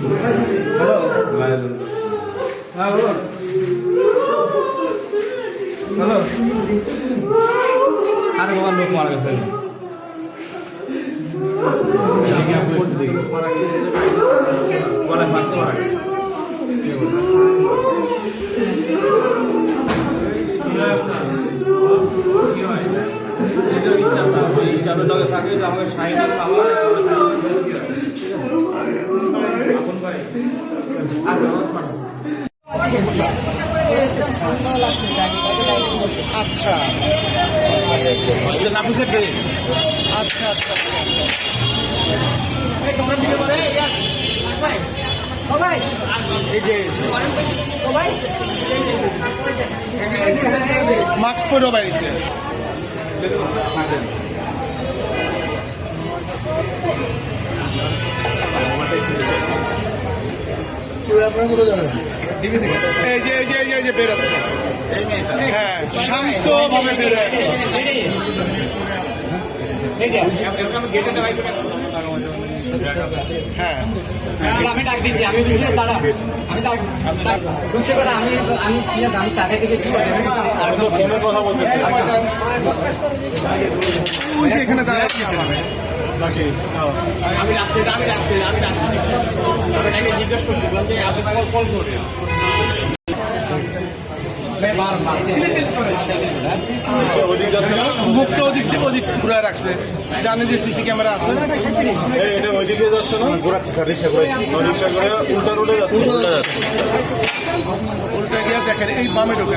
Hello হ্যাঁ আরে বাবা লোক মারা গেছে দেখি আমি করতে দেখি আচ্ছা। আচ্ছা আচ্ছা মাস্ক পরেও বাইরেছে আপনারা কোথাও যাবেন? এই যে এই যে এই যে বেরোচ্ছে। হ্যাঁ শান্তভাবে বেরোয় হ্যাঁ। আমি ডাক দিচ্ছি আমি বলছি দাঁড়া আমি ডাক ঢুকছে আমি আমি ছিলাম আমি চাকা থেকে ফোনে কথা বলতেছে এখানে দাঁড়াচ্ছি আমার আমি ডাকছি আমি ডাকছি আমি ডাকছি আমি তাকে জিজ্ঞেস করছি যে আপনি কল কল করে মুখটা ওদিক থেকে ওদিক ঘুরে রাখছে। জানে যে সিসি ক্যামেরা আছে। এটা ওইদিকে যাচ্ছে না? ঘোরাচ্ছে স্যার রিক্সা করে রিক্সা করে উল্টা রোডে যাচ্ছে উল্টা যাচ্ছে। উল্টা গিয়ে দেখেন এই বামে ঢোকে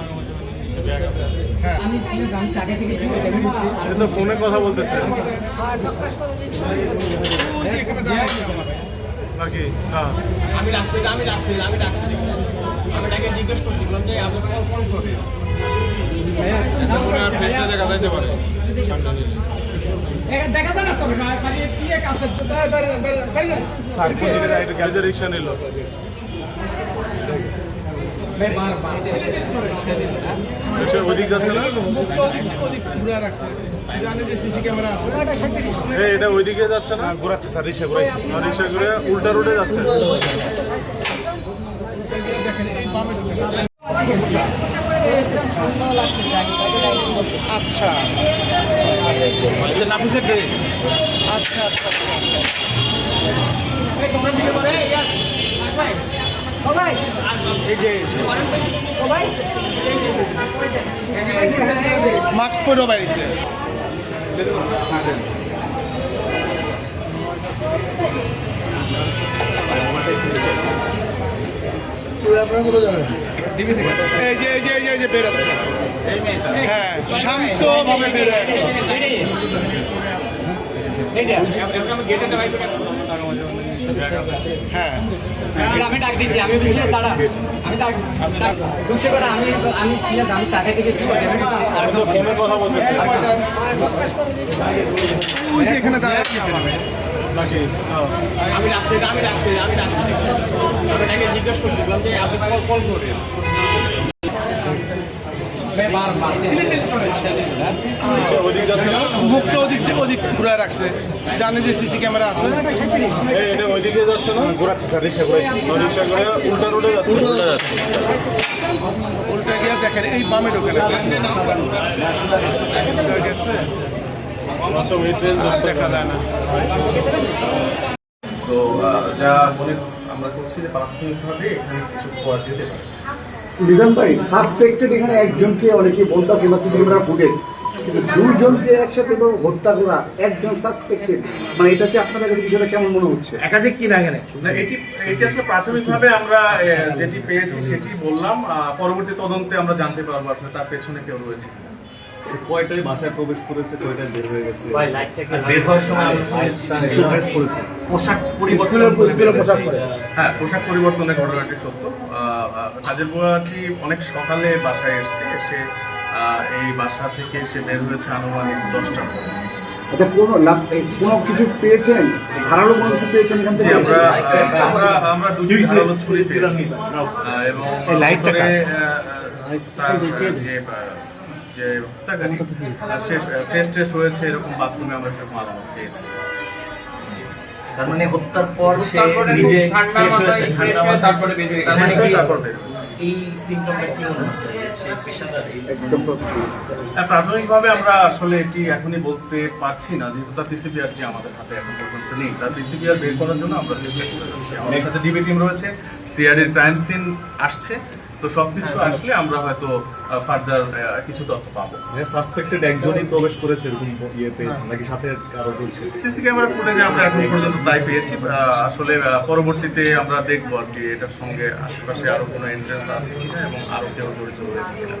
এটা তো ফোনে কথা বলতেছে। নাকি হ্যাঁ। আমি ডাকছি আমি ডাকছি আমি ডাকছি আমি তাকে জিজ্ঞেস করছি বললাম যে আপনি কল করে ফেসটা দেখা যাইতে পারে। দেখা যায় না তবে মানে কি এক আছে? বাইরে ঘুরে এই এটা ওইদিকে যাচ্ছে না? ঘোরাচ্ছে স্যার রিক্সা করে রিক্সা করে উল্টা রোডে যাচ্ছে। আচ্ছা। ড্রেস আচ্ছা আচ্ছা। সবাই মাস্ক পরেও বাইরেছে আপনারা বেরোচ্ছে হ্যাঁ শান্তভাবে বেরোয় হ্যাঁ। আমি ডাক দিচ্ছি আমি বলছি দাঁড়া আমি ডাক ঢুকছে করে আমি আমি ছিলাম আমি চাকা থেকে ফোনে কথা বলতেছে। ওই যে এখানে দাঁড়াচ্ছি আমার নাকি হ্যাঁ। আমি ডাকছি আমি ডাকছি আমি ডাকছি আমি তাকে জিজ্ঞেস করছি বললাম যে আপনি কল কল মুখটা ওদিক থেকে ওদিক ঘুরে রাখছে। জানে যে সিসি ক্যামেরা আছে। এটা ওইদিকে যাচ্ছে না? ঘোরাচ্ছে স্যার রিক্সা করে রিক্সা করে উল্টা রোডে যাচ্ছে। উল্টা যাচ্ছে। উল্টা গিয়ে দেখেন এই বামে ঢোকে না উল্টা গেছে সব এই ট্রেন আর দেখা যায় না। তো যা মনে আমরা করছি যে প্রাথমিকভাবে এখানে কিছু পাওয়া যেতে পারে। লিজন ভাই সাসপেক্টেড এখানে একজনকে অনেকে বলতেছে বা সিসি ক্যামেরা ফুটেজ কিন্তু দুজনকে একসাথে হত্যা করা একজন সাসপেক্টেড মানে এটাকে আপনাদের কাছে বিষয়টা কেমন মনে হচ্ছে? একাধিক কি না এখানে? এটি এটি আসলে প্রাথমিকভাবে আমরা যেটি পেয়েছি সেটি বললাম পরবর্তী তদন্তে আমরা জানতে পারব আসলে তার পেছনে কেউ রয়েছে কিনা। কয়টায় বাসায় প্রবেশ করেছে কয়টায় বের হয়ে গেছে? বের হওয়ার সময় আমরা শুনেছি Surprise করেছে। পোশাক পরিবর্তন স্কুলের করে স্কুলের বের পোশাক হ্যাঁ। পোশাক পরিবর্তনের ঘটনাটি সত্য? কাজের বুয়াটি অনেক সকালে বাসায় এসছে এসে এই বাসা থেকে সে বের হয়েছে আনুমানিক দশটার আচ্ছা কোনো লাস্ট কোনো কিছু পেয়েছেন? ধারালো কোনো কিছু পেয়েছেন এখান থেকে? আমরা আমরা আমরা দুটি ধারালো ছুরি পেয়েছি। এবং তার যে যে হত্যাকারী সে ফ্রেশ ট্রেশ হয়েছে এরকম বাথরুমে আমরা সেরকম আলামত পেয়েছি। তার মানে হত্যার পর সে নিজে ফ্রেশ হয়েছে ঠান্ডা মাথায় তারপরে বের হয়ে গেছে। তারপর বের এই কি মনে হচ্ছে? প্রাথমিকভাবে আমরা আসলে এটি এখনই বলতে পারছি না যেহেতু তার পিসিবিআরটি আমাদের হাতে এখন পর্যন্ত নেই। তার পিসিবিআর বের করার জন্য আমরা চেষ্টা করে যাচ্ছি। আমাদের সাথে ডিবি টিম রয়েছে। সিআরডির ক্রাইম সিন আসছে। তো সবকিছু আসলে আমরা হয়তো ফার্দার কিছু তথ্য পাবো। সাসপেক্টেড একজনই প্রবেশ করেছে এরকম ইয়ে পেয়েছে নাকি সাথে আরও বলছে? সিসি ক্যামেরা ফুটেজে আমরা এখন পর্যন্ত তাই পেয়েছি আহ, আসলে আহ, পরবর্তীতে আমরা দেখব আর কি এটার সঙ্গে আশেপাশে আরও কোনো এন্ট্রেন্স আছে কিনা এবং আরও কেউ জড়িত রয়েছে কিনা।